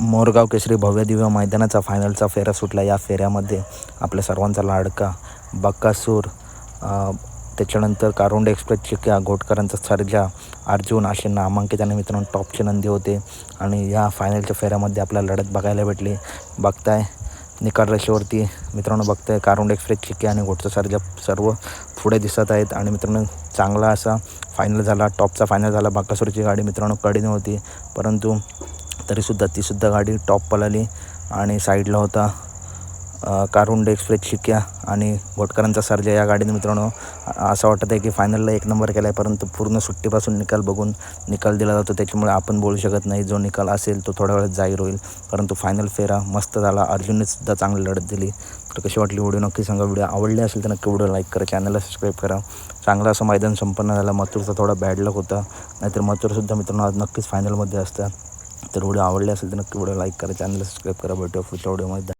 मोरगाव केसरी भव्य दिव्य मैदानाचा फायनलचा फेरा सुटला. या फेऱ्यामध्ये आपल्या सर्वांचा लाडका बक्कासूर त्याच्यानंतर कारुंड एक्सप्रेस चिक्या घोटकरांचा सर्जा अर्जुन असे नामांकित आणि मित्रांनो टॉपचे नंदी होते. आणि या फायनलच्या फेऱ्यामध्ये आपल्याला लढत बघायला भेटली. बघताय निकाल रेषेवरती मित्रांनो बघताय कारुंड एक्सप्रेस चिक्की आणि घोटचा सर्जा सर्व पुढे दिसत आहेत. आणि मित्रांनो चांगला असा फायनल झाला. टॉपचा फायनल झाला. बाकासूरची गाडी मित्रांनो कडीने होती. परंतु तरीसुद्धा तीसुद्धा गाडी टॉप पळाली आणि साईडला होता कारुंड एक्सप्रेस शिक्या आणि घोटकरांचा सर्जा या गाडीने मित्रांनो. असं वाटत आहे की फायनलला एक नंबर केला आहे परंतु पूर्ण सुट्टीपासून निकाल बघून निकाल दिला जातो. त्याच्यामुळे आपण बोलू शकत नाही जो निकाल असेल तो थोड्या वेळात जाहीर होईल. परंतु फायनल फेरा मस्त झाला. अर्जुनने सुद्धा चांगली लढत दिली. तर कशी वाटली व्हिडिओ? नक्की सांगा. व्हिडिओ आवडली असेल तर नक्की व्हिडिओ लाईक करा चॅनलला सबस्क्राईब करा. चांगलं असं मैदान संपन्न झालं. मथुरचा थोडा बॅड लक होता. नाहीतर मथुरसुद्धा मित्रांनो आज नक्कीच फायनलमध्ये असतात. तर व्हिडिओ आवडले असेल तर नक्की व्हिडिओ लाईक करा चॅनलला सबस्क्राईब करा भेटू पुढच्या व्हिडिओमध्ये.